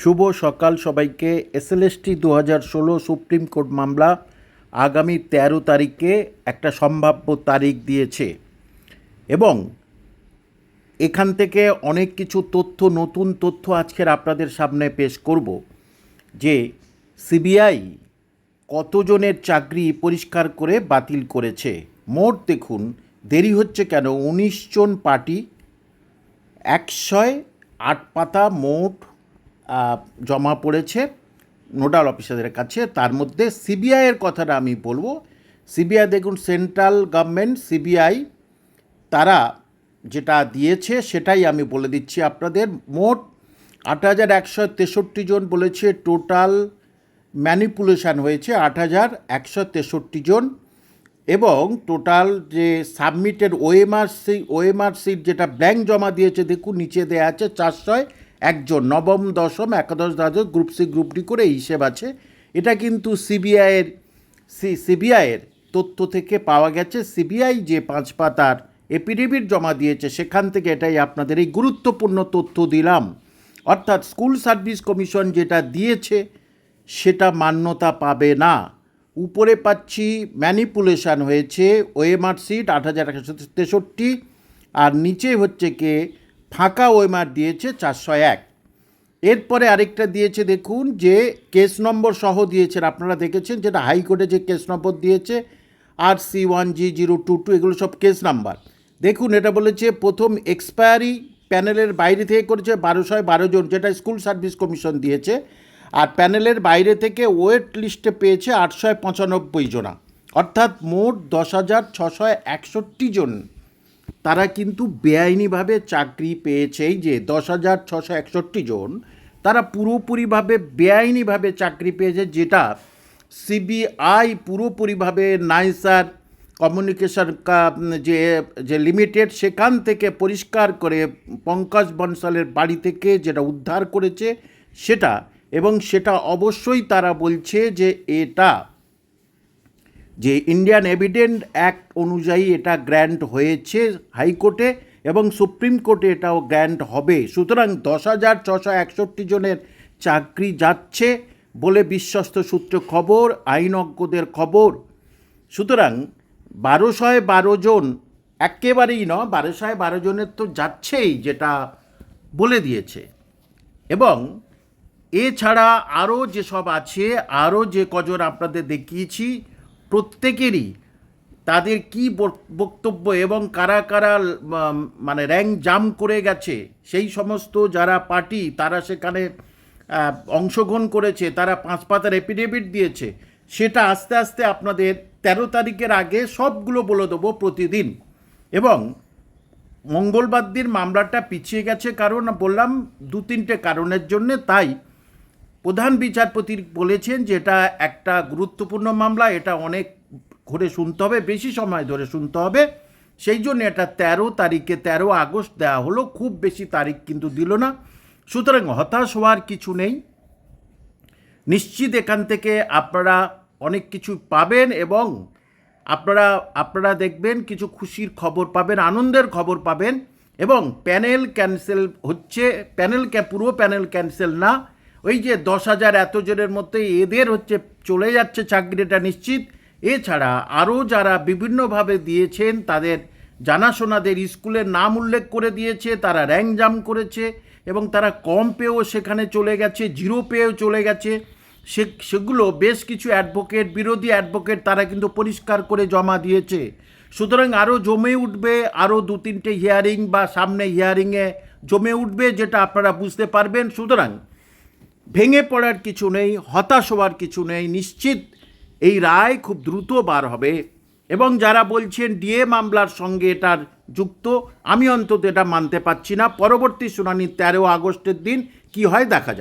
শুভ সকাল সবাইকে। এসএলএসটি দু হাজার ষোলো সুপ্রিম কোর্ট মামলা আগামী তেরো তারিখে একটা সম্ভাব্য তারিখ দিয়েছে। এবং এখান থেকে অনেক কিছু তথ্য, নতুন তথ্য আজকের আপনাদের সামনে পেশ করব যে সিবিআই কতজনের চাকরি পরিষ্কার করে বাতিল করেছে। মোট দেখুন, দেরি হচ্ছে কেন? উনিশ জন পার্টি, একশয় আট পাতা মোট জমা পড়েছে নোডাল অফিসারদের কাছে, তার মধ্যে সিবিআইয়ের কথাটা আমি বলব। সিবিআই দেখুন, সেন্ট্রাল গভর্নমেন্ট, সিবিআই, তারা যেটা দিয়েছে সেটাই আমি বলে দিচ্ছি আপনাদের। মোট আট হাজার একশো তেষট্টি জন বলেছে টোটাল ম্যানিপুলেশন হয়েছে, আট হাজার একশো তেষট্টি জন। এবং টোটাল যে সাবমিটেড ওএমআর সি ওএমআর সিট যেটা ব্ল্যাঙ্ক জমা দিয়েছে, দেখুন, নিচে দেওয়া আছে চারশোয় একজন নবম, দশম, একাদশ দ্বাদশ গ্রুপ সি, গ্রুপ ডি করে হিসেব আছে। এটা কিন্তু সিবিআইয়ের সি সিবিআইয়ের তথ্য থেকে পাওয়া গেছে। সিবিআই যে পাঁচ পাতার এপিডেভিট জমা দিয়েছে, সেখান থেকে এটাই আপনাদের এই গুরুত্বপূর্ণ তথ্য দিলাম। অর্থাৎ স্কুল সার্ভিস কমিশন যেটা দিয়েছে, সেটা মান্যতা পাবে না। উপরে পাচ্ছি, ম্যানিপুলেশান হয়েছে, ওএমআর সিট আট হাজার একশো তেষট্টি, আর নিচে হচ্ছে কে ফাঁকা ওএমআর দিয়েছে চারশো এক। এরপরে আরেকটা দিয়েছে, দেখুন, যে কেস নম্বর সহ দিয়েছেন, আপনারা দেখেছেন যেটা হাইকোর্টে যে কেস নম্বর দিয়েছে, আর C one G zero two two, এগুলো সব কেস নাম্বার। দেখুন, এটা বলেছে, প্রথম এক্সপায়ারি প্যানেলের বাইরে থেকে করেছে বারোশয় বারো জন, যেটা স্কুল সার্ভিস কমিশন দিয়েছে, আর প্যানেলের বাইরে থেকে ওয়েট লিস্টে পেয়েছে আটশো পঁচানব্বই জনা। অর্থাৎ মোট দশ হাজার ছশো একষট্টি জন। তারা কিন্তু বেআইনিভাবে চাকরি পেয়েছে এই যে দশ হাজার ছশো একষট্টি জন, তারা পুরোপুরিভাবে বেআইনিভাবে চাকরি পেয়েছে যেটা সিবিআই পুরোপুরিভাবে নাইসার কমিউনিকেশন যে যে লিমিটেড সেখান থেকে পরিষ্কার করে পঙ্কজ বনসালের বাড়ি থেকে যেটা উদ্ধার করেছে সেটা, এবং সেটা অবশ্যই তারা বলছে যে এটা যে ইন্ডিয়ান এভিডেন্ট অ্যাক্ট অনুযায়ী এটা গ্র্যান্ট হয়েছে হাইকোর্টে এবং সুপ্রিম কোর্টে এটাও গ্র্যান্ট হবে। সুতরাং দশ হাজার ছশো একষট্টি জনের চাকরি যাচ্ছে বলে বিশ্বস্ত সূত্র খবর, আইনজ্ঞদের খবর। সুতরাং বারোশয় বারো জন একেবারেই ন বারোশয় বারো জনের তো যাচ্ছেই যেটা বলে দিয়েছে। এবং এছাড়া আরও যেসব আছে, আরও যে কজন আপনাদের দেখিয়েছি প্রত্যেকেরই তাদের কি বক- বক্তব্য এবং কারা কারা মানে র্যাঙ্ক জাম করে গেছে, সেই সমস্ত যারা পার্টি, তারা সেখানে অংশগ্রহণ করেছে, তারা পাঁচ পাতার এপিডেভিট দিয়েছে, সেটা আস্তে আস্তে আপনাদের তেরো তারিখের আগে সবগুলো বলে দেবো প্রতিদিন। এবং মঙ্গলবার দিন মামলাটা পিছিয়ে গেছে কারণ, বললাম দু তিনটে কারণের জন্যে, তাই প্রধান বিচারপতি বলেছেন যে এটা একটা গুরুত্বপূর্ণ মামলা, এটা অনেক ঘুরে শুনতে হবে, বেশি সময় ধরে শুনতে হবে। সেই জন্য এটা তেরো তারিখে, তেরো আগস্ট দেওয়া হলো, খুব বেশি তারিখ কিন্তু দিল না। সুতরাং হতাশ হওয়ার কিছু নেই। নিশ্চিত এখান থেকে আপনারা অনেক কিছু পাবেন এবং আপনারা আপনারা দেখবেন, কিছু খুশির খবর পাবেন, আনন্দের খবর পাবেন এবং প্যানেল ক্যান্সেল হচ্ছে, প্যানেল পুরো প্যানেল ক্যান্সেল না ওই যে দশ হাজার এত জনের মধ্যে এদের হচ্ছে চলে যাচ্ছে চাকরিটা নিশ্চিত। এছাড়া আরও যারা বিভিন্নভাবে দিয়েছেন, তাদের জানাশোনাদের স্কুলের নাম উল্লেখ করে দিয়েছে, তারা র্যাঙ্ক জাম করেছে এবং তারা কম পেয়েও সেখানে চলে গেছে, জিরো পেয়েও চলে গেছে। সে, সেগুলো বেশ কিছু অ্যাডভোকেট, বিরোধী অ্যাডভোকেট তারা কিন্তু পরিষ্কার করে জমা দিয়েছে। সুতরাং আরও জমে উঠবে, আরও দু তিনটে হিয়ারিং বা সামনে হিয়ারিংয়ে জমে উঠবে, যেটা আপনারা বুঝতে পারবেন। সুতরাং ভেঙে পড়ার কিছু নেই, হতাশ হওয়ার কিছু নেই, নিশ্চিত এই রায় খুব দ্রুত বার হবে। এবং যারা বলছেন ডিএ মামলার সঙ্গে এটার যুক্ত, আমি অন্তত এটা মানতে পারছি না। পরবর্তী শুনানি তেরো আগস্টের দিন, কি হয় দেখা যাক।